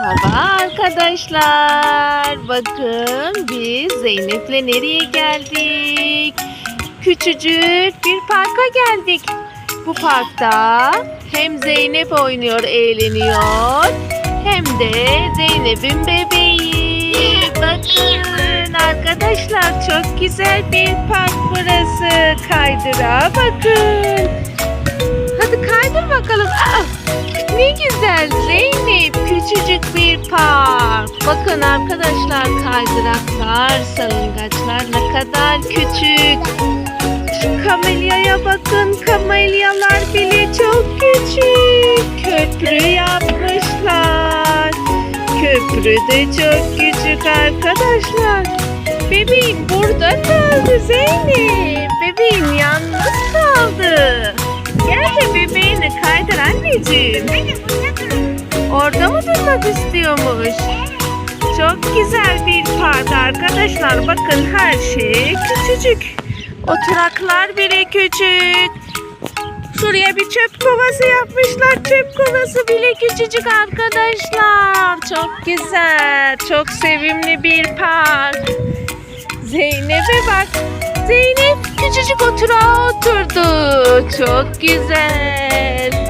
Merhaba arkadaşlar. Bakın biz Zeynep'le nereye geldik? Küçücük bir parka geldik. Bu parkta hem Zeynep oynuyor, eğleniyor. Hem de Zeynep'in bebeği. Bakın arkadaşlar çok güzel bir park burası. Kaydıra bakın. Küçücük bir park. Bakın arkadaşlar kaydıraklar, salıngaçlar ne kadar küçük. Şu kamelyaya bakın. Kamelyalar bile çok küçük. Köprü yapmışlar. Köprü de çok küçük arkadaşlar. Bebeğim burada kaldı Zeynep. Bebeğim yalnız kaldı. Gel de bebeğini kaydır anneciğim. Orada mı durmak istiyormuş? Çok güzel bir park arkadaşlar. Bakın her şey küçücük. Oturaklar bile küçük. Şuraya bir çöp kovası yapmışlar. Çöp kovası bile küçücük arkadaşlar. Çok güzel. Çok sevimli bir park. Zeynep'e bak. Zeynep küçücük oturağa oturdu. Çok güzel.